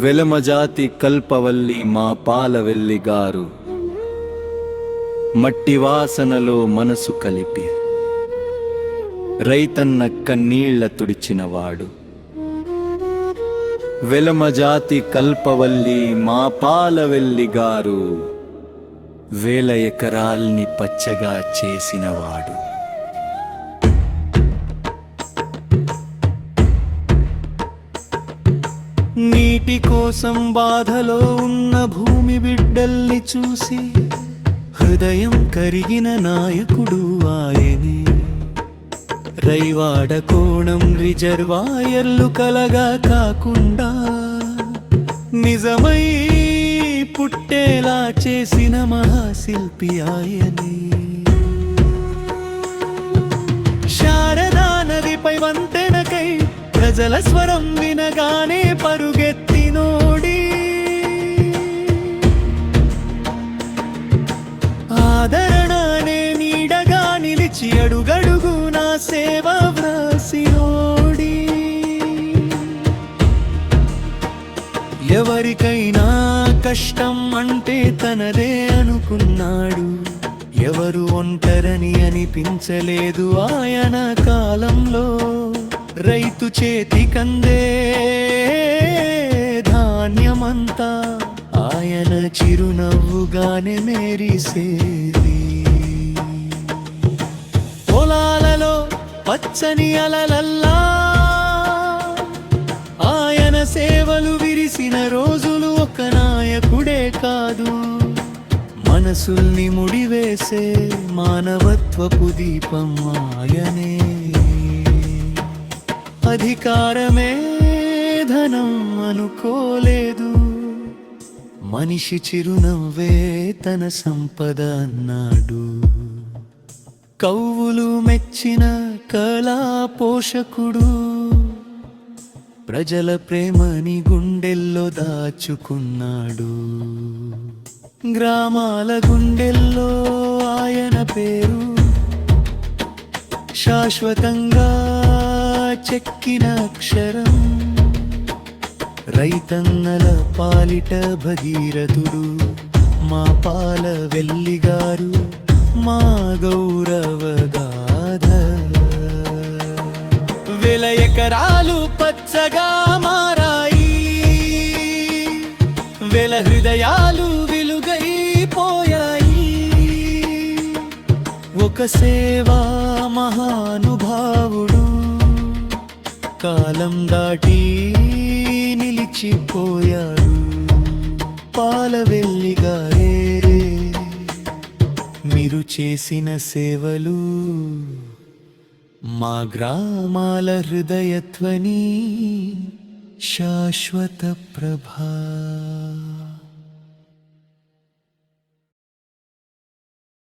వెలమజాతి కల్పవల్లి మా పాలవెల్లి గారు మట్టి వాసనలో మనసు కలిపి రైతన్న కన్నీళ్ళ తుడిచినవాడు. వెలమజాతి కల్పవల్లి మా పాలవెల్లి గారు వేల ఎకరాల్ని పచ్చగా చేసినవాడు. నీటి కోసం బాధలో ఉన్న భూమి బిడ్డల్ని చూసి హృదయం కరిగిన నాయకుడు ఆయనే. రైవాడ కోణం రిజర్వాయర్లు కలగా కాకుండా నిజమై పుట్టేలా చేసిన మహాశిల్పి ఆయనే. ప్రజల స్వరం వినగానే పరుగెత్తినోడి ఆదరణనే నీడగా నిలిచి అడుగడుగు నా సేవ వ్రాసినోడి ఎవరికైనా కష్టం అంటే తనదే అనుకున్నాడు. ఎవరు ఒంటరని అనిపించలేదు ఆయన కాలంలో. రైతు చేతి కందే ధాన్యమంతా. ఆయన చిరునవ్వుగానే మేరిసేది. పొలాలలో పచ్చని అలలల్లా. ఆయన సేవలు విరిసిన రోజులు ఒక నాయకుడే కాదు. మనసుల్ని ముడివేసే మానవత్వపు దీపం ఆయనే. అధికారమే ధనం అనుకోలేదు. మనిషి చిరునవ్వే తన సంపద అన్నాడు. కౌవులు మెచ్చిన కళా పోషకుడు. ప్రజల ప్రేమని గుండెల్లో దాచుకున్నాడు. గ్రామాల గుండెల్లో ఆయన పేరు. శాశ్వతంగా చెక్కిన అక్షరం. రైతన్నల పాలిట భగీరథుడు మా పాల వెల్లిగారు మా గౌరవగాథ. వేల ఎకరాలు పచ్చగా మారాయి వేల హృదయాలు వెలుగైపోయాయి. ఒక సేవా మహాను కాలం దాటి నిలిచిపోయాడు. పాలవెల్లిగారే మీరు చేసిన సేవలు మా గ్రామాల హృదయత్వని శాశ్వత ప్రభా.